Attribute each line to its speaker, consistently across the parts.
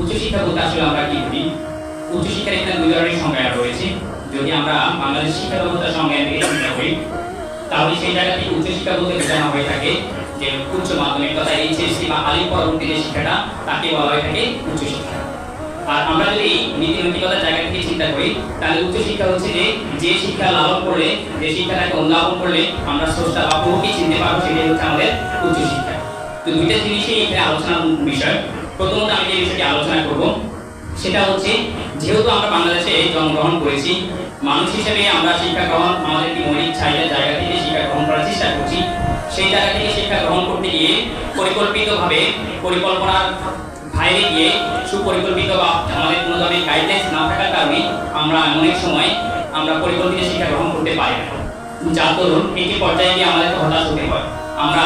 Speaker 1: উচ্চশিক্ষা বলতে আসলে আমরা কি বুঝি? উচ্চশিক্ষার এখানে দুই ধরনের সংজ্ঞা রয়েছে। যদি আমরা বাংলাদেশ শিক্ষা ব্যবস্থার সংজ্ঞা থেকে চিন্তা করি, তাহলে সেই জায়গা থেকে উচ্চশিক্ষা বলতে বোঝানো হয়ে থাকে যে উচ্চ মাধ্যমিক তথা এইচএসসি বা আলিম পরবর্তী যে শিক্ষাটা তাকে বলা হয়ে থাকে উচ্চশিক্ষা। আর আমরা যদি নীতি নৈতিকতার জায়গা থেকে চিন্তা করি, তাহলে উচ্চশিক্ষা হচ্ছে যে যে শিক্ষা লালন করলে, যে শিক্ষাটাকে অনুধাবন করলে আমরা স্রষ্টা বা প্রভুকে চিনতে পারব, সেটাই হচ্ছে আমাদের উচ্চশিক্ষা। তো দুইটা জিনিসই এখানে আলোচনার বিষয়। প্রথমত আমি যে বিষয়টি আলোচনা করব, সেটা হচ্ছে যেহেতু আমরা বাংলাদেশে জন্মগ্রহণ করেছি, মানুষ হিসেবে আমরা শিক্ষা গ্রহণ, আমাদের কি মৌলিক চাহিদা জায়গা থেকে শিক্ষা গ্রহণ করার চেষ্টা করছি, সেই জায়গা থেকে শিক্ষা গ্রহণ করতে গিয়ে পরিকল্পিতভাবে পরিকল্পনার বাইরে গিয়ে সুপরিকল্পিত বা আমাদের কোনো ধরনের গাইডলাইন্স না থাকার কারণে আমরা অনেক সময় আমরা পরিকল্পিত শিক্ষা গ্রহণ করতে পারি না। যার দরুন একটি পর্যায়ে গিয়ে আমাদের হতাশ হতে হয়। আমরা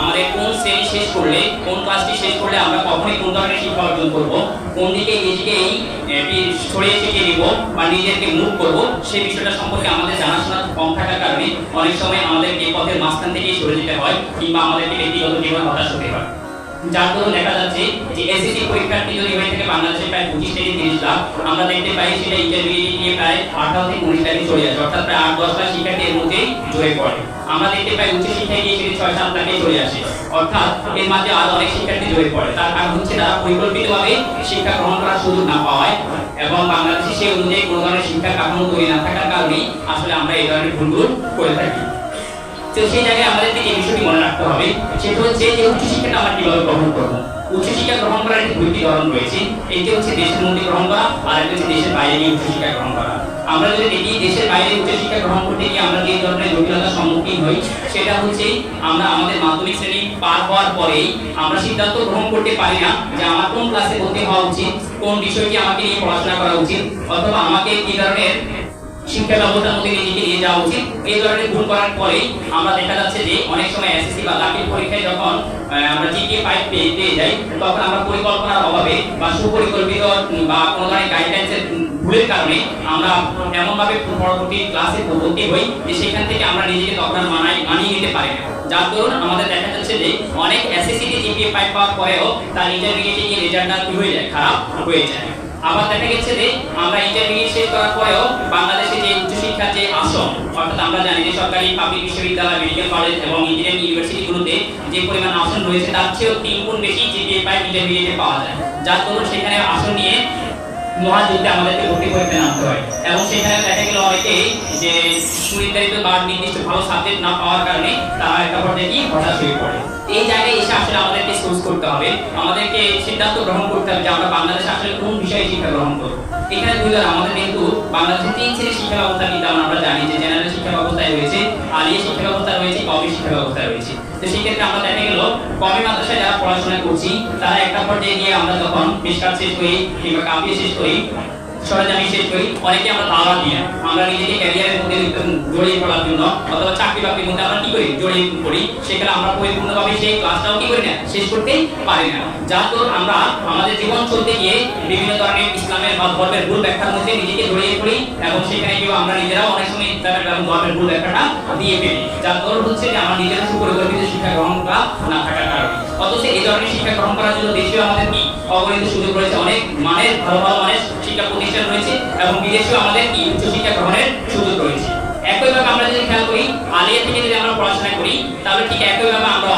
Speaker 1: আমাদের কোন শ্রেণি শেষ করলে, কোন ক্লাসটি শেষ করলে আমরা কখনই কোন ধরনের শিক্ষা অর্জন করব, কোন দিকে নিজেকে নিজেকেই ছড়িয়ে ছিটিয়ে নিব বা নিজেকে মুভ করব সেই বিষয়টা সম্পর্কে আমাদের জানাশোনা কম থাকার কারণে অনেক সময় আমাদের এই পথের মাঝখান থেকেই সরে যেতে হয় কিংবা আমাদেরকে ব্যক্তিগত জীবন হতাশ হতে হয়। যার দরুন দেখা যাচ্ছে যে এসএসসি পরীক্ষার্থী যদি হয়ে থাকে বাংলাদেশে প্রায় পঁচিশ থেকে তিরিশ লাখ। আমরা দেখতে পাই সেটা ইন্টারমিডিয়েট নিয়ে প্রায় আঠারো থেকে উনিশ লাখে চলে যাচ্ছে, অর্থাৎ প্রায় আট দশ লাখ শিক্ষার্থী এর মধ্যেই জড়ে পড়ে। আমরা দেখতে পাই উচ্চ শিক্ষায় গিয়ে সেটি ছয় সাত লাখে চলে আসে। অর্থাৎ এর মাঝে আরও অনেক শিক্ষার্থী জড়ে পড়ে। তার কারণ হচ্ছে তারা পরিকল্পিতভাবে শিক্ষা গ্রহণ করার সুযোগ না পাওয়ায় এবং বাংলাদেশে সেই অনুযায়ী কোনো ধরনের শিক্ষা কাঠামো তৈরি না থাকার কারণেই আসলে আমরা এই ধরনের ভুলগুলো করে থাকি। তো সেই জায়গায় আমাদেরকে যে বিষয়টি মনে রাখতে হবে, সেটা হচ্ছে যে উচ্চশিক্ষাটা আমরা কীভাবে গ্রহণ করব? উচ্চশিক্ষা গ্রহণ করার একটি দুইটি ধরন রয়েছে। একটি হচ্ছে দেশের মধ্যে গ্রহণ করা আর একটি হচ্ছে দেশের বাইরে গিয়ে উচ্চশিক্ষা গ্রহণ করা। আমরা যদি দেখি দেশের বাইরে উচ্চশিক্ষা গ্রহণ করতে গিয়ে আমরা যে ধরনের জটিলতার সম্মুখীন হই, সেটা হচ্ছে আমরা আমাদের মাধ্যমিক শ্রেণি পার হওয়ার পরেই আমরা সিদ্ধান্ত গ্রহণ করতে পারি না যে আমার কোন ক্লাসে ভর্তি হওয়া উচিত, কোন বিষয়টি আমাকে নিয়ে পড়াশোনা করা উচিত, অথবা আমাকে কি ধরনের শিক্ষা ব্যবস্থার মধ্যে নিজেকে নিয়ে যাওয়া উচিত। এই ধরনের ভুল করার পরেই আমরা দেখা যাচ্ছে যে অনেক সময় এসএসসি বা দাখিল পরীক্ষায় যখন আমরা জিপিএ ফাইভ পেয়ে যাই, তখন আমরা পরিকল্পনার অভাবে বা সুপরিকল্পিত বা কোনো ধরনের গাইডলাইন্সের ভুলের কারণে আমরা এমনভাবে পরবর্তী ক্লাসে ভর্তি হই যে সেখান থেকে আমরা নিজেকে তখন মানাই মানিয়ে নিতে পারি না। যার দরুন আমাদের দেখা যাচ্ছে যে অনেক এসএসসি তে জিপিএ ফাইভ পাওয়ার পরেও তার ইন্টারমিডিয়েটে গিয়ে রেজাল্টটা কি হয়ে যায়? খারাপ হয়ে যায়। আবার দেখা গেছে যে আমরা ইন্টারমিডিয়েট শেষ করার পরেও বাংলাদেশে যে উচ্চশিক্ষার যে আসন, অর্থাৎ আমরা জানি যে সরকারি পাবলিক বিশ্ববিদ্যালয় মেডিকেল কলেজ এবং ইঞ্জিনিয়ারিং ইউনিভার্সিটিগুলোতে যে পরিমাণ আসন রয়েছে, তার চেয়েও তিন গুণ বেশি জিপিএ পাই ইন্টারমিডিয়েটে পাওয়া যায়। যার দরুন সেখানে আসন নিয়ে মহাযুদ্ধে আমাদেরকে ভর্তি করতে নামতে হয়। এবং সেখানে দেখা গেল অনেকে যে সুনির্ধারিত বা নির্দিষ্ট ভালো সাবজেক্ট না পাওয়ার কারণে তারা একটা পর্যায়ে কি হতাশ হয়ে পড়ে। এই জায়গায় এসে আসলে আমাদেরকে সোর্স করতে হবে। আমাদেরকে সিদ্ধান্ত গ্রহণ করতে হবে যে আমরা বাংলাদেশে আসলে কোন বিষয়ে শিক্ষা গ্রহণ করব। এখানে দুই আমাদের কিন্তু বাংলাদেশে তিন শ্রেণির শিক্ষা ব্যবস্থা কিন্তু আমরা জানি যে জেনারেল শিক্ষা ব্যবস্থায় রয়েছে, আলিয়া শিক্ষা ব্যবস্থা রয়েছে কবি শিক্ষা ব্যবস্থা রয়েছে। তো সেক্ষেত্রে আমরা দেখা গেল কবি মাদ্রাসায় যারা পড়াশোনা করছি, তারা একটা পর্যায়ে গিয়ে আমরা যখন মিসকাত শেষ করি কিংবা কাপিয়ে শেষ করি সরঞ্জামি শেষ করি। অনেকে আমরা আমরা নিজেকে ক্যারিয়ারের মধ্যে জড়িয়ে পড়ার জন্য অথবা চাকরি বাকরির মধ্যে আমরা করি? জড়িয়ে পড়ি। সেখানে আমরা পরিপূর্ণভাবে সেই ক্লাসটাও করি না? শেষ করতে পারি না। যার আমরা আমাদের জীবন চলতে গিয়ে বিভিন্ন ধরনের ইসলামের বা ধর্মের ভুল ব্যাখ্যার মধ্যে নিজেকে জড়িয়ে পড়ি এবং সেখানে গিয়ে আমরা নিজেরাও অনেক সময় ইসলামের এবং ধর্মের ভুল ব্যাখ্যাটা দিয়ে ফেলি। যার দরুন হচ্ছে যে নিজেরা সুপরিকল্পিত শিক্ষা গ্রহণ করা না থাকার কারণে। অথচ এই ধরনের শিক্ষা গ্রহণ করার জন্য দেশীয় আমাদের কি অগণিত সুযোগ রয়েছে? অনেক মানের ভালো ভালো মানের শিক্ষা প্রতিষ্ঠান রয়েছে এবং বিদেশেও আমাদের কি উচ্চ শিক্ষা গ্রহণের সুযোগ রয়েছে। একইভাবে আমরা যদি খেয়াল করি আলিয়া থেকে যদি আমরা পড়াশোনা করি, তাহলে ঠিক একইভাবে আমরা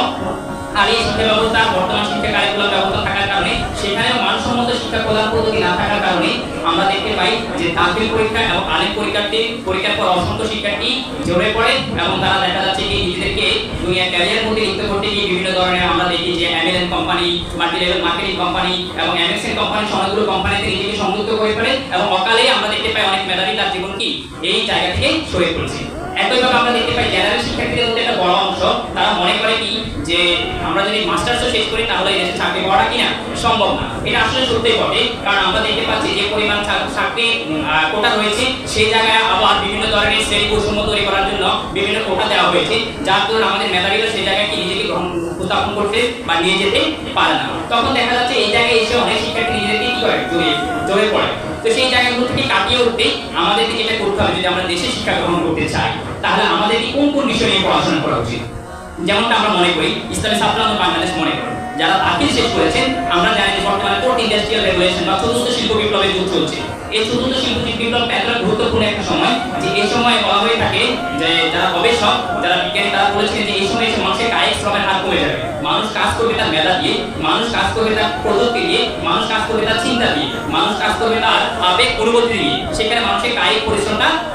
Speaker 1: শিক্ষা ব্যবস্থা, বর্তমান শিক্ষা ব্যবস্থা থাকার কারণে, সেখানেও মানসম্মত শিক্ষা প্রদান পদ্ধতি না থাকার কারণে আমরা দেখতে পাই যে দাখিল পরীক্ষা এবং আলিম পরীক্ষার্থী, পরীক্ষার পর অসংখ্য শিক্ষার্থী জড়ে পড়ে এবং তারা দেখা যাচ্ছে কি নিজেদেরকে দুনিয়া ক্যারিয়ারের মধ্যে করতে গিয়ে বিভিন্ন ধরনের আমরা দেখি যে MLN company multi level marketing company এবং এমএক্সএন কোম্পানি অনেকগুলো কোম্পানিতে নিজেকে সংযুক্ত করে ফেলে এবং অকালেই আমরা দেখতে পাই অনেক মেধাবী তার জীবন কি এই জায়গা থেকে সরে পড়ছে। একইভাবে আমরা দেখতে পাই জেনারেল শিক্ষার্থীদের মধ্যে একটা বড় অংশ, তারা মনে করে কি যে আমরা যদি মাস্টার্সও শেষ করি তাহলে দেশে চাকরি পাওয়াটা কিনা সম্ভব না। এটা আসলে সত্যি বটে, কারণ আমরা দেখতে পাচ্ছি যে পরিমাণ চাকরি কোটা রয়েছে, সেই জায়গায় আবার বিভিন্ন ধরনের শ্রেণি বৈষম্য তৈরি করার জন্য বিভিন্ন কোটা দেওয়া হয়েছে, যার দরুন আমাদের মেধাবীরা সেই জায়গায় কি নিজেকে উপস্থাপন করতে বা নিয়ে যেতে পারে না। তখন দেখা যাচ্ছে এই জায়গায় এসে অনেক শিক্ষার্থী নিজেদেরকে কি করে? জড়িয়ে জড়িয়ে পড়ে। তো সেই জায়গাগুলো থেকে কাটিয়ে উঠতে আমাদেরকে যেটা করতে হবে, যদি আমরা দেশে শিক্ষা গ্রহণ করতে চাই, তাহলে আমাদেরকে কোন কোন বিষয় নিয়ে পড়াশোনা করা উচিত? যেমনটা আমরা মনে করি, ইসলামী ছাত্র আন্দোলন বাংলাদেশ মনে করি। যারা দাখিল শেষ করেছেন, আমরা জানি যে বর্তমানে কোর্ট ইন্ডাস্ট্রিয়াল রেগুলেশন বা চতুর্থ শিল্প বিপ্লবের যুগ চলছে। এই সময়, যে দিয়ে, মানুষ কাজ করবে তার প্রযুক্তি দিয়ে, মানুষ কাজ করবে তার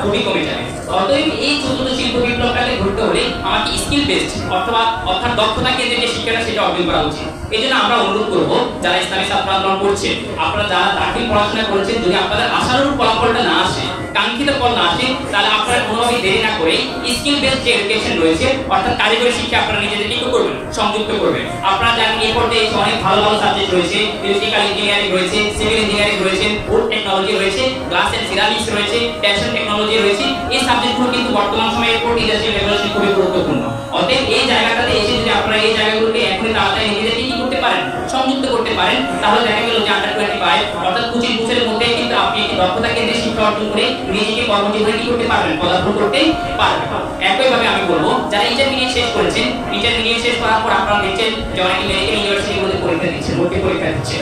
Speaker 1: খুবই কমে যাবে। অতএব এই চতুর্থ শিল্প বিপ্লবটাকে ঘটতে হলে আমাকে স্কিল বেসড অথবা অর্থাৎ দক্ষতা শিক্ষাটা, সেটা অর্জন করা উচিত। এই জন্য আমরা অনুরোধ করব, যারা ইসলামী ছাত্র আন্দোলন করছে, আপনারা যারা দাখিল পড়াশোনা করেছেন, যদি আপনাদের আশানুরূপ ফলাফলটা না আসে, কাঙ্ক্ষিত ফল না আসে, তাহলে আপনারা কোনোভাবেই দেরি না করে স্কিল বেসড যে এডুকেশন রয়েছে, অর্থাৎ কারিগরি শিক্ষা আপনারা নিজেদের কি করবেন, সংযুক্ত করবেন। আপনারা জানেন এই পর্যায়ে অনেক ভালো ভালো সাবজেক্ট রয়েছে ইলেকট্রিক্যাল ইঞ্জিনিয়ারিং রয়েছে সিভিল ইঞ্জিনিয়ারিং রয়েছে ফুড টেকনোলজি রয়েছে গ্লাস এন্ড সিরামিক্স রয়েছে ফ্যাশন টেকনোলজি রয়েছে, এই সাবজেক্টগুলো কিন্তু বর্তমান সময়ে এয়ারপোর্ট ইন্ডাস্ট্রিয়াল রেভলিউশন খুবই গুরুত্বপূর্ণ। অতএব এই জায়গাটাতে এসে যদি আপনারা এই জায়গাগুলোকে এখনই তাড়াতাড়ি করতে পারেন, সংযুক্ত করতে পারেন, তাহলে দেখা গেল যে আন্ডার টোয়েন্টি ফাইভ অর্থাৎ পঁচিশ বছরের মধ্যে কিন্তু আপনি একটি দক্ষতা কেন্দ্রে শিক্ষা অর্জন করে নিজেকে কর্মজীবনে কি করতে পারবেন পদার্পণ করতে পারবেন। একইভাবে আমি বলব, যারা ইন্টারমিডিয়েট শেষ করেছেন ইন্টারমিডিয়েট শেষ করার পর আপনারা দেখছেন যে অনেকে মেডিকেল ইউনিভার্সিটিগুলোতে পরীক্ষা দিচ্ছেন ভর্তি পরীক্ষা দিচ্ছে।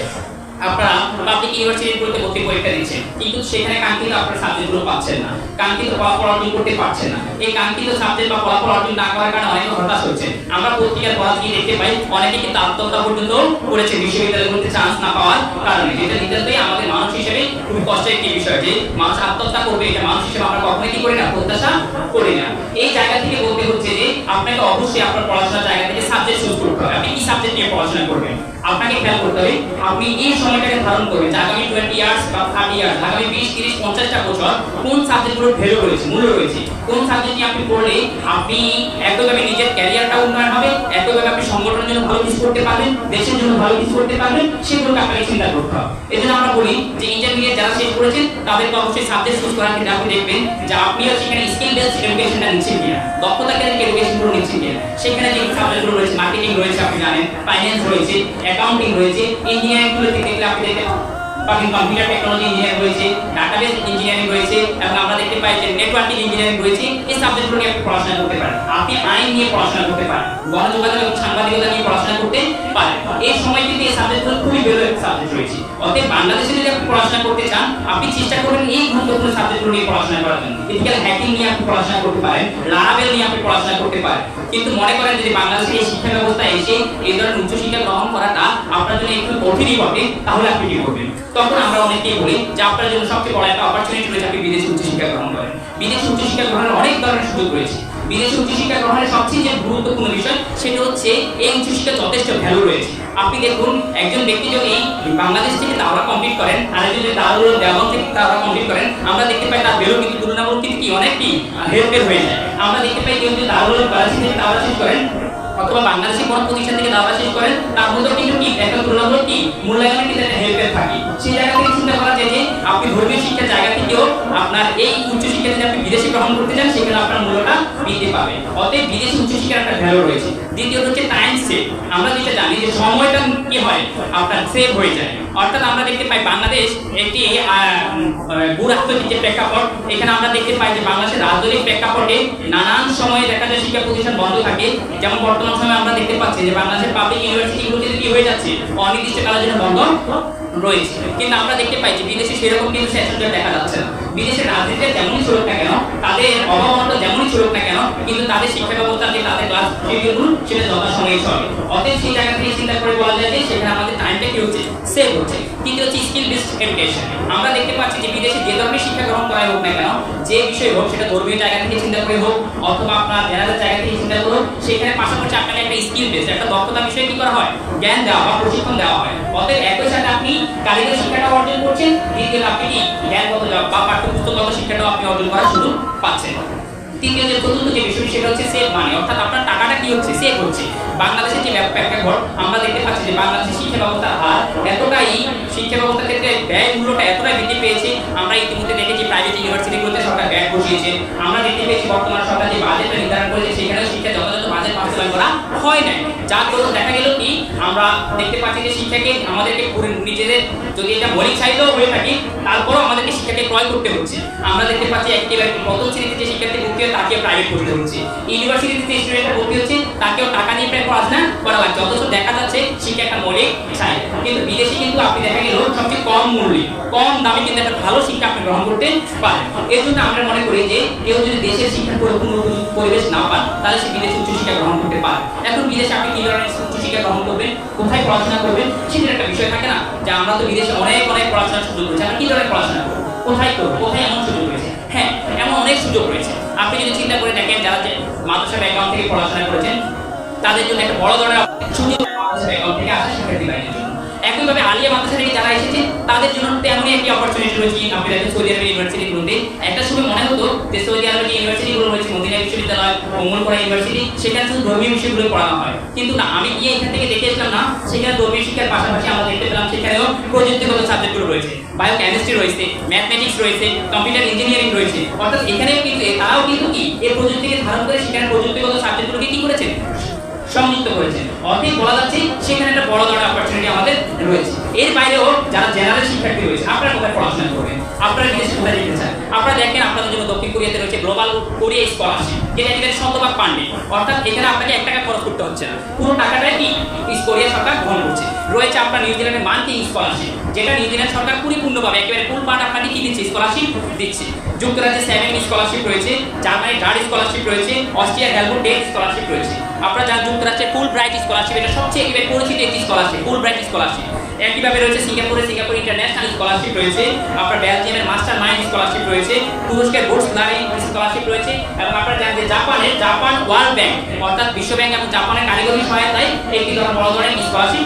Speaker 1: আপনারা পাবলিক ইউনিভার্সিটিগুলোতে ভর্তি পরীক্ষা দিচ্ছেন। কিন্তু সেখানে কাঙ্ক্ষিত আপনার সাবজেক্টগুলো পাচ্ছেন না। কাঙ্ক্ষিত ফলাফল অর্জন করতে পারছেন না। এই কাঙ্ক্ষিত সাবজেক্ট বা ফলাফল অর্জন না করার কারণে অনেকে হতাশ হচ্ছে আমরা পত্রিকার পড়া দিয়ে দেখতে পাই, অনেকে কিন্তু আত্মহত্যা পর্যন্ত করেছে বিশ্ববিদ্যালয়গুলোতে চান্স না পাওয়ার কারণে। যেটা নিতান্তই আমাদের মানুষ হিসেবে খুবই কষ্টের একটি বিষয় যে, মানুষ আত্মহত্যা করবে, এটা মানুষ হিসেবে আমরা কখনোই কি করি না, প্রত্যাশা করি না। এই জায়গা থেকে বলতে হচ্ছে যে, আপনাকে অবশ্যই আপনার পড়াশোনার জায়গা থেকে সাবজেক্ট চুজ করতে হবে। আপনি কি সাবজেক্ট নিয়ে পড়াশোনা করবেন? আপনাকে খেয়াল করতে হবে, আপনি এই সময়টাকে ধারণ করবেন যে আগামী টোয়েন্টি ইয়ার্স বা থার্টি ইয়ার্স আগামী বিশ, তিরিশ, পঞ্চাশটা বছর কোন সাবজেক্টগুলোর ভ্যালু রয়েছে, মূল্য রয়েছে? কোন সাবজেক্ট নিয়ে আপনি পড়লে আপনি একইভাবে নিজের ক্যারিয়ারটা উন্নয়ন হবে একইভাবে আপনি সংগঠনের জন্য ভালো কিছু করতে পারবেন, দেশের জন্য ভালো কিছু করতে পারবেন, সেগুলোকে আপনাকে চিন্তা করতে হবে। এই জন্য আমরা বলি যে ইন্টারমিডিয়েট যারা শেষ করেছেন, তাদেরকে অবশ্যই সাবজেক্ট চুজ করার ক্ষেত্রে আপনি দেখবেন যে আপনিও সেখানে স্কিল বেসড এডুকেশনটা নিচ্ছেন কিনা, দক্ষতা কেন্দ্রিক এডুকেশনগুলো নিচ্ছেন কিনা। সেখানে যে সাবজেক্টগুলো রয়েছে মার্কেটিং রয়েছে, আপনি জানেন ফাইন্যান্স রয়েছে অ্যাকাউন্টিং রয়েছে ইঞ্জিনিয়ারিং গুলোতে দেখলে আপনি দেখেন পাবেন কম্পিউটার টেকনোলজি ইঞ্জিনিয়ারিং রয়েছে ডাটাবেস ইঞ্জিনিয়ারিং রয়েছে, এবং আমরা দেখতে পাই যে নেটওয়ার্কিং ইঞ্জিনিয়ারিং রয়েছে, এই সাবজেক্টগুলো নিয়ে আপনি পড়াশোনা করতে পারেন। আপনি আইন নিয়ে পড়াশোনা করতে পারেন, গণযোগাযোগ এবং সাংবাদিকতা নিয়ে পড়াশোনা করতে পারেন। এই সময় কিন্তু এই সাবজেক্টগুলো খুবই ভালো একটা সাবজেক্ট রয়েছে। অতএব বাংলাদেশে যদি আপনি পড়াশোনা করতে চান, আপনি চেষ্টা করবেন এই গুরুত্বপূর্ণ সাবজেক্টগুলো নিয়ে পড়াশোনা করার জন্য। ইথিক্যাল হ্যাকিং নিয়ে আপনি পড়াশোনা করতে পারেন লারাবেল নিয়ে আপনি পড়াশোনা করতে পারেন। কিন্তু মনে করেন যদি বাংলাদেশের এই শিক্ষা ব্যবস্থা এসে এই ধরনের উচ্চশিক্ষা গ্রহণ করাটা আপনার জন্য একটু কঠিনই বটে, তাহলে আপনি কি করবেন? তখন আমরা অনেকেই বলি যে আপনার জন্য সবচেয়ে বড় একটা অপরচুনিটি রয়েছে আপনি বিদেশে উচ্চশিক্ষা গ্রহণ করেন। বিদেশে উচ্চশিক্ষা গ্রহণের অনেক ধরনের সুযোগ রয়েছে। বিদেশে উচ্চশিক্ষা গ্রহণের সবচেয়ে যে গুরুত্বপূর্ণ বিষয়, সেটা হচ্ছে এই উচ্চশিক্ষা যথেষ্ট ভ্যালু রয়েছে। আপনি দেখুন, একজন ব্যক্তি যদি বাংলাদেশ থেকে দাওরা কমপ্লিট করেন, আর যদি দারুল দেওয়ান থেকে দাওরা কমপ্লিট করেন, আমরা দেখতে পাই তার ভ্যালু কিন্তু তুলনামূলক কিন্তু কি অনেক কি হেল্পের হয়ে যায়। আমরা দেখতে পাই কেউ যদি দারুল বারাসি থেকে দাওরা শেষ করেন, অথবা বাংলাদেশি কোন প্রতিষ্ঠান থেকে দাওয়া শেষ করেন, তার মধ্যে কিন্তু কি একটা তুলনামূলক কি মূল্যায়নের কিন্তু হেল্পের থাকে। সেই জায়গা থেকে চিন্তা করা যায় যে আপনি ধর্মীয় শিক্ষার জায়গা থেকেও আপনার এই উচ্চ শিক্ষা যদি আপনি বিদেশে গ্রহণ করতে চান, সেখানে আপনার মূল্যটা বৃদ্ধি পাবে। অতএব বিদেশি উচ্চ শিক্ষার একটা ভ্যালু রয়েছে। দ্বিতীয়ত হচ্ছে টাইম সেভ আমরা যেটা জানি যে সময়টা কি হয়? আপনার সেভ হয়ে যায়। অর্থাৎ আমরা দেখতে পাই বাংলাদেশ একটি ভূরাজনৈতিক যে প্রেক্ষাপট। এখানে আমরা দেখতে পাই যে বাংলাদেশের রাজনৈতিক প্রেক্ষাপটে নানান সময়ে দেখা যায় শিক্ষা প্রতিষ্ঠান বন্ধ থাকে। যেমন বর্তমান সময়ে আমরা দেখতে পাচ্ছি যে বাংলাদেশের পাবলিক ইউনিভার্সিটিগুলোতে কি হয়ে যাচ্ছে? অনির্দিষ্টকালের জন্য বন্ধ। রয়েছে। কিন্তু আমরা দেখতে পাই যে বিদেশে সেরকম কিন্তু দেখা যাচ্ছে না। বিদেশের রাজনীতি তেমন না কেন? তাদের অভাবনটা যেমনই চলুক না কেন, কিন্তু তাদের শিক্ষা ব্যবস্থা যে তাদের ক্লাস শিডিউল সেটা যথাসময়ে চলে। অতএব সেই জায়গা থেকে চিন্তা করে বলা যায় যে সেখানে আমাদের টাইমটা কি হচ্ছে? সেভ হচ্ছে। তৃতীয় হচ্ছে স্কিল বেসড এডুকেশন আমরা দেখতে পাচ্ছি যে বিদেশে যে ধরনের শিক্ষা গ্রহণ করা হোক না কেন, যে বিষয় হোক, সেটা ধর্মীয় জায়গা থেকে চিন্তা করে হোক, অথবা আপনার জেনারেল জায়গা থেকে চিন্তা করে সেখানে পাশাপাশি আপনাকে একটা স্কিল বেসড একটা দক্ষতা বিষয়ে কি করা হয়? জ্ঞান দেওয়া বা প্রশিক্ষণ দেওয়া হয়। অতএব একই সাথে আপনি কারিগরি শিক্ষাটা অর্জন করছেন, দ্বিতীয়ত আপনি কি জ্ঞানগত বা পাঠ্যপুস্তকগত শিক্ষাটাও আপনি অর্জন করার সুযোগ পাচ্ছেন। তৃতীয় চতুর্থ যে বিষয়, সেটা হচ্ছে মানি অর্থাৎ আপনার টাকাটা কি হচ্ছে? হচ্ছে। বাংলাদেশের যে আমরা দেখতে পাচ্ছি যে বাংলাদেশের শিক্ষা ব্যবস্থার হার এতটাই শিক্ষা ব্যবস্থার ক্ষেত্রে এতটাই বৃদ্ধি পেয়েছে। আমরা ইতিমধ্যে দেখেছি প্রাইভেট ইউনিভার্সিটিগুলোতে সরকার ব্যয় বসিয়েছে। আমরা দেখতে পেয়েছি বর্তমান সরকার যে বাজেটটা নির্ধারণ করেছে, সেখানেও শিক্ষা যথাযথ বাজেট বাস্তবায়ন করা হয় নাই। যার দেখা গেল কি, আমরা দেখতে পাচ্ছি যে শিক্ষাকে আমাদেরকে নিজেদের, যদি এটা মৌলিক চাহিদাও হয়ে থাকে, তারপরও আমাদেরকে শিক্ষাকে ক্রয় করতে হচ্ছে। আমরা দেখতে পাচ্ছি একেবারে প্রথম শ্রেণীতে যে শিক্ষার্থী ভর্তি তাকে প্রাইভেট করতে হচ্ছে ইউনিভার্সিটিতে যে স্টুডেন্টরা ভর্তি হচ্ছে, তাকেও টাকা নিয়ে প্রায় পড়াশোনা করা লাগছে। অথচ দেখা যাচ্ছে শিক্ষা একটা মৌলিক চাহিদা কিন্তু বিদেশে কিন্তু আপনি দেখা গেল সবচেয়ে কম মূল্যে, কম দামে কিন্তু একটা ভালো শিক্ষা আপনি গ্রহণ করতে পারেন। এর জন্য আমরা মনে করি যে, কেউ যদি দেশের শিক্ষার পরিপূর্ণ পরিবেশ না পান, তাহলে সে বিদেশে উচ্চশিক্ষা গ্রহণ করতে পারে এখন বিদেশে আপনি কি ধরনের উচ্চশিক্ষা গ্রহণ করবেন, কোথায় পড়াশোনা করবেন, সেটার একটা বিষয় থাকে না। যে আমরা তো বিদেশে অনেক অনেক পড়াশোনার সুযোগ রয়েছে, আমরা কি ধরনের পড়াশোনা করব? কোথায় করব? কোথায় এমন সুযোগ রয়েছে? হ্যাঁ এমন অনেক সুযোগ রয়েছে। আপনি যদি চিন্তা করে দেখেন যারা যে মাদ্রাসা ব্যাকগ্রাউন্ড থেকে পড়াশোনা করেছেন, তাদের জন্য একটা বড় ধরনের সুযোগ মাদ্রাসা ব্যাকগ্রাউন্ড থেকে আসে শিক্ষার্থী বাইরের জন্য একইভাবে আলিয়া মাদ্রাসা থেকে যারা এসেছে, তাদের জন্য একটি অপরচুনিটি রয়েছে আপনি দেখেন সৌদি আরবের ইউনিভার্সিটিগুলোতে একটা সময় মনে হতো যে সৌদি আরবের ইউনিভার্সিটিগুলো রয়েছে, মদিনা বিশ্ববিদ্যালয় করা ইউনিভার্সিটি সেখানে শুধু ধর্মীয় বিষয়গুলো পড়ানো হয়। কিন্তু না, আমি গিয়ে এখান থেকে দেখে এসলাম না, সেখানে ধর্মীয় শিক্ষার পাশাপাশি আমরা দেখতে পেলাম সেখানেও প্রযুক্তিগত সাবজেক্টগুলো রয়েছে। বায়োকেমিস্ট্রি রয়েছে ম্যাথমেটিক্স রয়েছে কম্পিউটার ইঞ্জিনিয়ারিং রয়েছে। অর্থাৎ এখানেও কিন্তু তারাও কিন্তু কি এই প্রযুক্তিকে ধারণ করে সেখানে প্রযুক্তিগত সাবজেক্টগুলোকে কি করেছে সংযুক্ত করেছেন। অতএব বলা যাচ্ছে সেখানে একটা বড় ধরনের অপরচুনিটি আমাদের রয়েছে। এর বাইরেও যারা জেনারেল শিক্ষার্থী রয়েছে, আপনারা কোথায় পড়াশোনা করবেন? আপনারা বিদেশে কোথায় যেতে চান? আপনারা দেখেন আপনাদের জন্য দক্ষিণ কোরিয়াতে রয়েছে গ্লোবাল কোরিয়া স্কলারশিপ যেটা এখানে শতভাগ পান্ডে। অর্থাৎ এখানে আপনাকে এক টাকা খরচ করতে হচ্ছে না। পুরো টাকাটাই কি? কোরিয়া সরকার গ্রহণ করছে। রয়েছে আপনার নিউজিল্যান্ডের মান্থলি স্কলারশিপ যেটা নিউজিল্যান্ড সরকার পরিপূর্ণভাবে একেবারে ফুল পার্ট আপনাকে কি দিচ্ছে? স্কলারশিপ দিচ্ছে। যুক্তরাজ্যে সেভেন স্কলারশিপ রয়েছে জার্মানি ডার্ড স্কলারশিপ রয়েছে অস্ট্রিয়া হেলবো টেক স্কলারশিপ রয়েছে। আপনারা যারা যুক্তরাজ্যে ফুল ব্রাইট স্কলারশিপ এটা সবচেয়ে একেবারে পরিচিত একটি স্কলারশিপ ফুল ব্রাইট স্কলারশিপ একইভাবে রয়েছে? সিঙ্গাপুরে সিঙ্গাপুর ইন্টারন্যাশনাল স্কলারশিপ রয়েছে। আপনার বেলজিয়ামের মাস্টার মাইন্ড স্কলারশিপ রয়েছে। তুরস্কের বোর্ডস লারি স্কলারশিপ রয়েছে। এবং আপনার জানেন যে জাপানে জাপান ওয়ার্ল্ড ব্যাংক অর্থাৎ বিশ্ব ব্যাংক এবং জাপানের কারিগরি সহায়তায় একটি বড় ধরনের স্কলারশিপ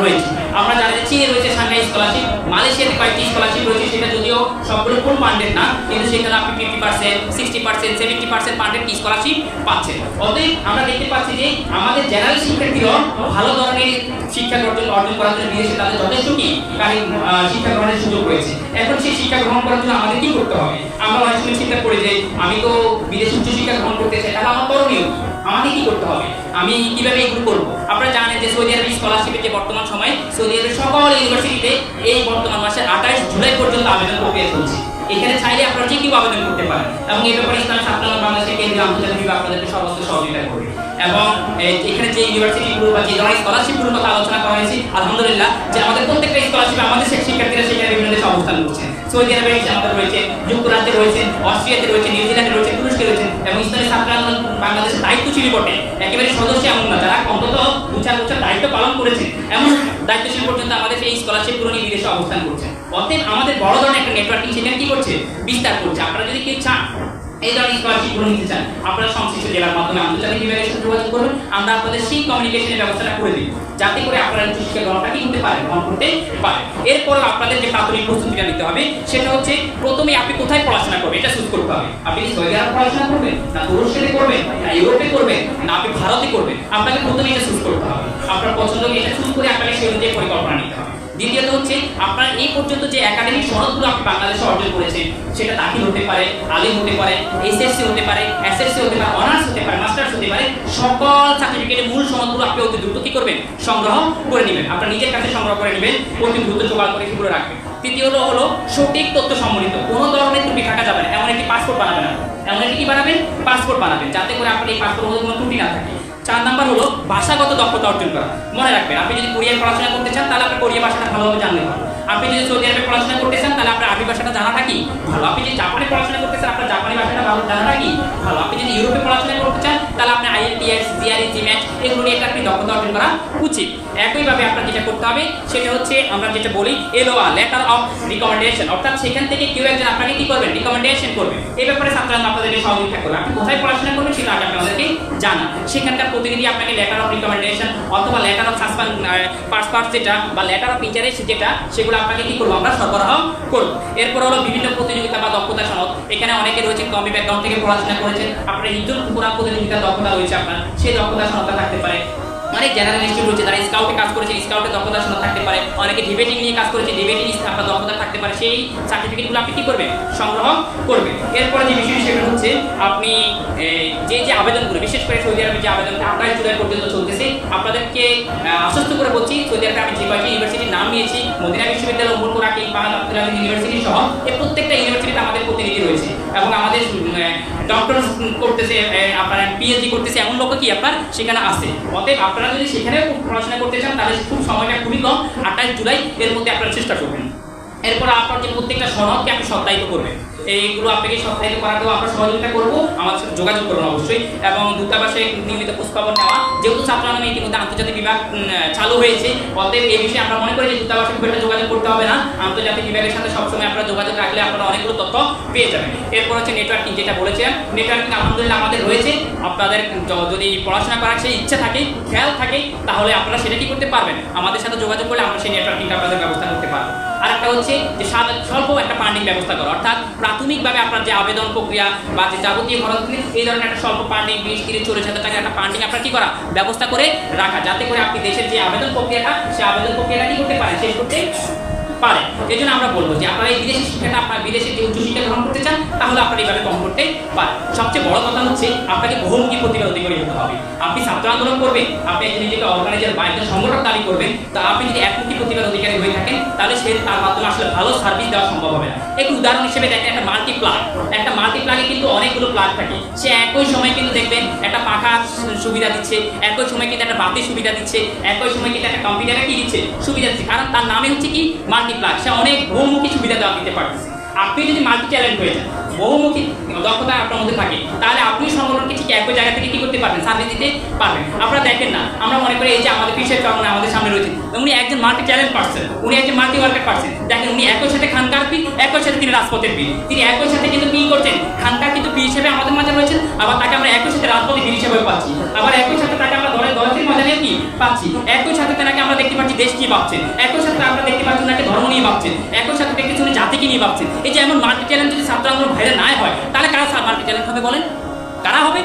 Speaker 1: রয়েছে। আমরা জানি যে চীনে রয়েছে সাংহাই স্কলারশিপ মালয়েশিয়াতে কয়েকটি স্কলারশিপ রয়েছে, সেটা যদিও সবগুলো ফুল ফান্ডেড না, কিন্তু সেখানে আপনি fifty percent sixty percent seventy percent funded scholarship পাচ্ছেন। অতএব আমরা দেখতে পাচ্ছি যে আমাদের জেনারেল শিক্ষার্থীরাও ভালো ধরনের শিক্ষা অর্জন অর্জন করার জন্য বিদেশে তাদের যথেষ্ট কি শিক্ষা গ্রহণের সুযোগ রয়েছে। এখন সেই শিক্ষা গ্রহণ করার জন্য আমাদের কি করতে হবে? আমরা অনেক সময় চিন্তা করি যে, আমি তো বিদেশে উচ্চ শিক্ষা গ্রহণ করতে চাই, তাহলে আমার করণীয়? আমাকে কি করতে হবে? আমি কীভাবে এগুলো করব? আপনারা জানেন যে সৌদি আরবের স্কলারশিপের যে বর্তমান সময়, সৌদি আরবের সকল ইউনিভার্সিটিতে এই বর্তমান মাসের আঠাশ জুলাই পর্যন্ত আবেদন প্রক্রিয়া চলছে। এখানে চাইলে আপনারা যে কেউ আবেদন করতে পারেন। এবং এই ব্যাপারে ইসলাম ছাত্র বাংলাদেশের কেন্দ্রীয় আন্তর্জাতিক বিভাগ আপনাদেরকে সমস্ত সহযোগিতা করবে। এবং এখানে যে ইউনিভার্সিটিগুলো বা যে ধরনের স্কলারশিপগুলোর কথা আলোচনা করা হয়েছে, আলহামদুলিল্লাহ, যে আমাদের প্রত্যেকটা স্কলারশিপ আমাদের শিক্ষার্থীরা সেখানে বিভিন্ন দেশে অবস্থান করছে। সৌদি আরবে আমাদের রয়েছে, যুক্তরাজ্যে রয়েছে, অস্ট্রিয়াতে রয়েছে, নিউজিল্যান্ডে রয়েছে, তুরস্কে রয়েছে এবং ইসলামের ছাত্র আন্দোলন বাংলাদেশের দায়িত্বশীল বটে। একেবারে সদস্য এমন না, যারা অন্তত দু চার বছর দায়িত্ব পালন করেছে, এমন দায়িত্বশীল পর্যন্ত আমাদের এই স্কলারশিপগুলো নিয়ে বিদেশে অবস্থান করছে। অতএব আমাদের বড় ধরনের একটা নেটওয়ার্কিং সেখানে কি করছে? বিস্তার করছে। আপনারা যদি কেউ চান এই ধরনের স্কলারশিপগুলো নিতে চান। আপনারা সংশ্লিষ্ট জেলার মাধ্যমে আন্তর্জাতিক বিভাগের সাথে যোগাযোগ করবেন আমরা আপনাদের সেই কমিউনিকেশনের ব্যবস্থাটা করে দিই যাতে করে আপনারা উচ্চশিক্ষা গ্রহণটা কি করতে পারেন, গ্রহণ করতে পারেন। এরপরে আপনাদের যে প্রাথমিক প্রস্তুতিটা নিতে হবে, সেটা হচ্ছে প্রথমে আপনি কোথায় পড়াশোনা করবেন, এটা চুজ করতে হবে। আপনি কি সৌদি আরব পড়াশোনা করবেন, না তুরস্কে করবেন, না ইউরোপে করবেন, না আপনি ভারতে করবেন? আপনাকে প্রথমে এটা চুজ করতে হবে। আপনার পছন্দ এটা চুজ করে আপনাকে সেই অনুযায়ী পরিকল্পনা নিতে হবে। দ্বিতীয়ত হচ্ছে, আপনার এই পর্যন্ত যে একাডেমিক সনদগুলো আপনি বাংলাদেশে অর্জন করেছেন, সেটা দাখিল হতে পারে, আলিম হতে পারে এসএসসি হতে পারে এসএসসি হতে পারে, অনার্স হতে পারে, মাস্টার্স হতে পারে, সকল সার্টিফিকেটের মূল সনদগুলো আপনি অতি দ্রুত কি করবেন? সংগ্রহ করে নেবেন। আপনার নিজের কাছে সংগ্রহ করে নেবেন, অতি দ্রুত জোগাড় করে সেগুলো রাখবেন? তৃতীয় হলো, সঠিক তথ্য সম্বলিত। কোনো ধরনের ত্রুটি থাকা যাবে না। এমন একটি পাসপোর্ট বানাবেন এমন একটি কি বানাবেন? পাসপোর্ট বানাবেন। যাতে করে আপনার এই পাসপোর্টের মধ্যে কোনো ত্রুটি না থাকে। চার নাম্বার হলো ভাষাগত দক্ষতা অর্জন করা। মনে রাখবেন, আপনি যদি কোরিয়ান পড়াশোনা করতে চান, তাহলে আপনি কোরিয়া ভাষাটা ভালোভাবে জানতে ভালো আপনি যদি সৌদি আরবে পড়াশোনা করতে চান, তাহলে আপনার আরবি ভাষাটা জানাটা কি? ভালো। আপনি যদি জাপানে পড়াশোনা করতে চান, আপনার জাপানি ভাষাটা ভালো জানাটা কি? ভালো। আপনি যদি ইউরোপে পড়াশোনা করতে চান, তাহলে আপনার আইএলটিএস জিআরই জিম্যাট এগুলো নিয়ে আপনি দক্ষতা অর্জন করা উচিত। একইভাবে আপনার যেটা করতে হবে, সেটা হচ্ছে আমরা যেটা বলি এলোয়া লেটার অফ রিকমেন্ডেশন অর্থাৎ সেখান থেকে কেউ একজন আপনাকে কি করবেন রিকমেন্ডেশন করবে। এই ব্যাপারে ছাত্ররা আপনাদেরকে সহযোগিতা করবে আপনি কোথায় পড়াশোনা করবেন সেটা আগে আপনাদেরকে জানা সেখানকার প্রতিনিধি আপনাকে লেটার অফ রিকমেন্ডেশন অথবা লেটার অফ সাসপেন্ড পাসপার্ট যেটা বা লেটার অফ ইন্টারেস্ট যেটা, সেগুলো আপনাকে কি করব? আমরা সরবরাহ করব। এরপর হলো বিভিন্ন প্রতিযোগিতা বা দক্ষতা সনদ। এখানে অনেকে রয়েছে কমি ব্যাকগ্রাউন্ড থেকে পড়াশোনা করেছেন আপনার হিজুল পুরা প্রতিযোগিতা দক্ষতা রয়েছে আপনার। সেই দক্ষতা সনদটা থাকতে পারে। অনেক জেনারেল ইনস্টিটিউট রয়েছে তারা স্কাউটে কাজ করেছে স্কাউটে দক্ষতা সনদ থাকতে পারে। অনেকে ডিবেটিং নিয়ে কাজ করেছে ডিবেটিং আপনার দক্ষতা থাকতে পারে, সেই সার্টিফিকেটগুলো আপনি কি করবেন? সংগ্রহ করবেন। এরপরে যে বিষয় সেটা হচ্ছে, আপনি যে যে আবেদনগুলো, বিশেষ করে সৌদি আরবে যে আবেদনটা আঠাশ জুলাই পর্যন্ত চলতেছে, আপনাদেরকে আশ্বস্ত করে বলছি, সৌদি আরবে আমি যে কয়েকটি ইউনিভার্সিটির নাম নিয়েছি, মদিনা বিশ্ববিদ্যালয় উমর কোরআন পাহাড় আব্দুল ইউনিভার্সিটি সহ এই প্রত্যেকটা ইউনিভার্সিটিতে আমাদের প্রতিনিধি রয়েছে। এবং আমাদের ডক্টর করতেছে আপনার পিএইচডি করতেছে, এমন লোক কি আপনার সেখানে আছে? অতএব আপনারা যদি সেখানে পড়াশোনা করতে চান, তাহলে খুব সময়টা খুবই কম, আঠাশ জুলাই এর মধ্যে আপনারা চেষ্টা করবেন। এরপর আপনার যে প্রত্যেকটা সনদকে আপনি সত্যায়িত করবেন। এইগুলো আপনাকে সত্যায়িত করাতেও আমরা সহযোগিতা করব। আমার সাথে যোগাযোগ করুন অবশ্যই। এবং দূতাবাসে নিয়মিত খোঁজখবর নেওয়া। যেহেতু ছাত্রানমে ইতিমধ্যে আন্তর্জাতিক বিভাগ চালু হয়েছে, অতএব এই বিষয়ে আমরা মনে করি যে দূতাবাসে খুব একটা যোগাযোগ করতে হবে না। আন্তর্জাতিক বিভাগের সাথে সবসময় আপনারা যোগাযোগ রাখলে আপনারা অনেকগুলো তথ্য পেয়ে যাবেন। এরপর হচ্ছে নেটওয়ার্কিং যেটা বলেছেন নেটওয়ার্কিং আলহামদুলিল্লাহ আমাদের রয়েছে আপনাদের যদি পড়াশোনা করার সেই ইচ্ছা থাকে, খেয়াল থাকে, তাহলে আপনারা সেটা কি করতে পারবেন? আমাদের সাথে যোগাযোগ করলে আমরা সেই নেটওয়ার্কিংটা আপনাদের ব্যবস্থা করতে পারব। আর একটা হচ্ছে যে স্বল্প একটা পান্ডিং ব্যবস্থা করা। অর্থাৎ প্রাথমিকভাবে আপনার যে আবেদন প্রক্রিয়া বা যে যাবতীয় খরচ, এই ধরনের একটা স্বল্প পান্ডিং বিশ, তিরিশ, চল্লিশ হাজার টাকা একটা পান্ডিং আপনার কী করা? ব্যবস্থা করে রাখা। যাতে করে আপনি দেশের যে আবেদন প্রক্রিয়াটা সেই আবেদন প্রক্রিয়াটা কী করতে পারেন? শেষ করতে পারে। এই জন্য আমরা বলব যে আপনারা এই বিদেশি শিক্ষাটা, আপনার বিদেশে যে উচ্চশিক্ষা গ্রহণ করতে চান, তাহলে আপনারা এইভাবে কম করতে পারেন। সবচেয়ে বড় কথা হচ্ছে, আপনাকে বহুমুখী প্রতিভা অধিকারী হতে হবে। আপনি ছাত্র আন্দোলন করবেন, আপনি একজন নিজেকে অর্গানাইজার বা একজন সংগঠক দাবি করবেন, তা আপনি যদি একমুখী প্রতিভার অধিকারী হয়ে থাকেন, তাহলে সে তার মাধ্যমে আসলে ভালো সার্ভিস দেওয়া সম্ভব হবে না। একটু উদাহরণ হিসেবে দেখেন, একটা মাল্টি প্লাগ একটা মাল্টি প্লাগে কিন্তু অনেকগুলো প্লাগ থাকে। সে একই সময় কিন্তু দেখবেন একটা পাখা সুবিধা দিচ্ছে, একই সময় কিন্তু একটা বাতির সুবিধা দিচ্ছে, একই সময় কিন্তু একটা কম্পিউটারে কি দিচ্ছে, সুবিধা দিচ্ছে। কারণ তার নামে হচ্ছে কি? মাল্টি প্লাগ সে অনেক বহুমুখী সুবিধা দেওয়া দিতে পারতেছে আপনি যদি মাল্টি ট্যালেন্ট হয়ে যান বহুমুখী দক্ষতা আপনার মধ্যে থাকে, তাহলে আপনি সংগঠনকে ঠিক একই জায়গা থেকে কি করতে পারবেন? সার্ভিস দিতে পারবেন। আপনারা দেখেন না, আমরা মনে করি এই যে আমাদের পিসের কারণে আমাদের সামনে রয়েছে, উনি একজন মাল্টি ট্যালেন্ট পার্সন উনি একজন মাল্টি ওয়ার্কার পার্সন দেখেন, উনি একই সাথে খানকার পি একই সাথে তিনি রাজপথের পি তিনি একই সাথে কিন্তু পি করছেন। খানকার কিন্তু পি হিসেবে আমাদের মাঝে রয়েছেন, আবার তাকে আমরা একই সাথে রাজপথে বীর হিসেবে পাচ্ছি। আবার একই সাথে তাকে আমরা দলের দলের ময়দানে কি পাচ্ছি? একই সাথে তাকে আমরা দেখতে পাচ্ছি দেশ কি ভাবছেন। একই সাথে আমরা দেখতে পাচ্ছি ওনাকে ধর্ম নিয়ে ভাবছেন। একই সাথে দেখতেছি উনি জাতিকে নিয়ে ভাবছেন। এই যে এমন মাল্টি ট্যালেন্ট যদি ছাত্র আন্দোলন ভাইরে না হয়, তাহলে কারা মাল্টি ট্যালেন্ট হবে বলেন। কারা হবে?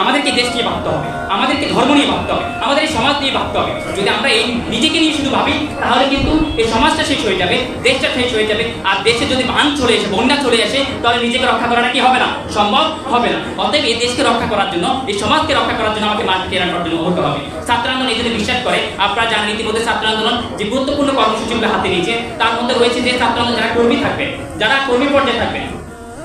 Speaker 1: আমাদেরকে দেশ নিয়ে ভাবতে হবে। আমাদেরকে ধর্ম নিয়ে ভাবতে হবে। আমাদের এই সমাজ নিয়ে ভাবতে হবে। যদি আমরা এই নিজেকে নিয়ে শুধু ভাবি, তাহলে কিন্তু এই সমাজটা শেষ হয়ে যাবে, দেশটা শেষ হয়ে যাবে। আর দেশে যদি বান চলে এসে বন্যা চলে আসে, তাহলে নিজেকে রক্ষা করাটা কি হবে না? সম্ভব হবে না। অতএব এই দেশকে রক্ষা করার জন্য, এই সমাজকে রক্ষা করার জন্য আমাকে মার্কেট কেনার জন্য হতে হবে। ছাত্র আন্দোলন এই জন্য বিশ্বাস করে। আপনারা জানেন ইতিমধ্যে ছাত্র আন্দোলন যে গুরুত্বপূর্ণ কর্মসূচিগুলো হাতে নিয়েছে, তার মধ্যে রয়েছে যে ছাত্র আন্দোলন যারা কর্মী থাকবে, যারা কর্মী পর্যায়ে থাকবেন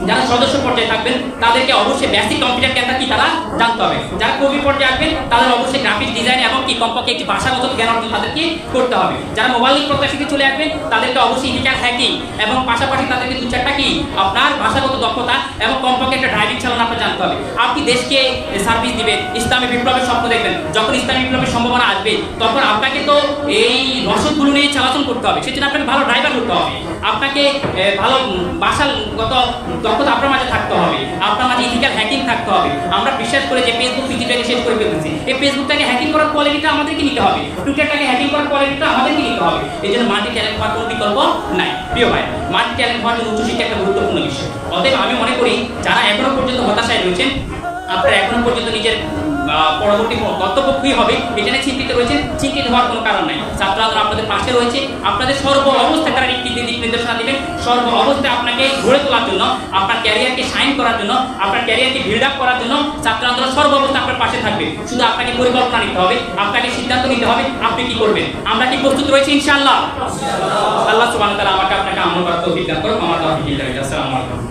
Speaker 1: যারা সদস্য পর্যায়ে থাকবেন, তাদেরকে অবশ্যই বেসিক কম্পিউটার জ্ঞানটা কি তারা জানতে হবে। যারা কবি পর্যায়ে আসবেন, তাদের অবশ্যই গ্রাফিক ডিজাইন কমপক্ষে একটি ভাষাগত জ্ঞান অর্জন তাদেরকে করতে হবে। যারা মোবাইল প্রত্যাশীতে চলে আসবেন, তাদেরকে অবশ্যই ইন্ডিকার হ্যাকিং এবং পাশাপাশি তাদেরকে দু চারটা কি? আপনার ভাষাগত দক্ষতা এবং কমপক্ষে একটা ড্রাইভিং চালানো আপনার জানতে হবে। আপনি দেশকে সার্ভিস দিবেন ইসলামী বিপ্লবের স্বপ্ন দেখবেন। যখন ইসলামী বিপ্লবের সম্ভাবনা আসবে, তখন আপনাকে তো এই রসদগুলো নিয়ে চালাচল করতে হবে। সেজন্য আপনাকে ভালো ড্রাইভার করতে হবে। আপনাকে ভালো ভাষাগত দক্ষতা আপনার মাঝে থাকতে হবে। আপনার মাঝে ইথিক্যাল হ্যাকিং থাকতে হবে। আমরা বিশ্বাস করে যে ফেসবুক ফিজিটাকে শেষ করে ফেলতেছি। এই ফেসবুকটাকে হ্যাকিং করার কোয়ালিটিটা আমাদেরকে নিতে হবে। টুইটারটাকে হ্যান্ডেল করার কোয়ালিটিটা আমাদেরকে নিতে হবে। এই জন্য মাল্টি ট্যালেন্ট হওয়ার কোনো বিকল্প নাই। প্রিয় ভাই মাল্টি ট্যালেন্ট হওয়ার জন্য উচ্চশিক্ষা একটা গুরুত্বপূর্ণ বিষয়। অতএব আমি মনে করি, যারা এখনও পর্যন্ত হতাশায় রয়েছেন, আপনারা এখনও পর্যন্ত নিজের পরবর্তী কর্তব্য কি হবে। এটা নিয়ে চিন্তিত রয়েছেন চিন্তিত হওয়ার কোনো কারণ নাই। ছাত্র আপনাদের পাশে রয়েছে। আপনাদের সর্ব অবস্থায় তারা দিক নির্দেশনা দিবেন। সর্ব অবস্থায় আপনাকে গড়ে তোলার জন্য, আপনার ক্যারিয়ারকে সাইন করার জন্য, আপনার ক্যারিয়ারকে বিল্ড আপ করার জন্য ছাত্র আন্দোলন সর্ব অবস্থায় আপনার পাশে থাকবে। শুধু আপনাকে পরিকল্পনা নিতে হবে, আপনাকে সিদ্ধান্ত নিতে হবে আপনি কি করবেন। আমরা কি প্রস্তুত রয়েছি ইনশাআল্লাহ? আল্লাহ সুবহানাহু ওয়া তাআলা আমাকে আপনাকে আমল করার তৌফিক দান করুন আমার আসসালামু আলাইকুম।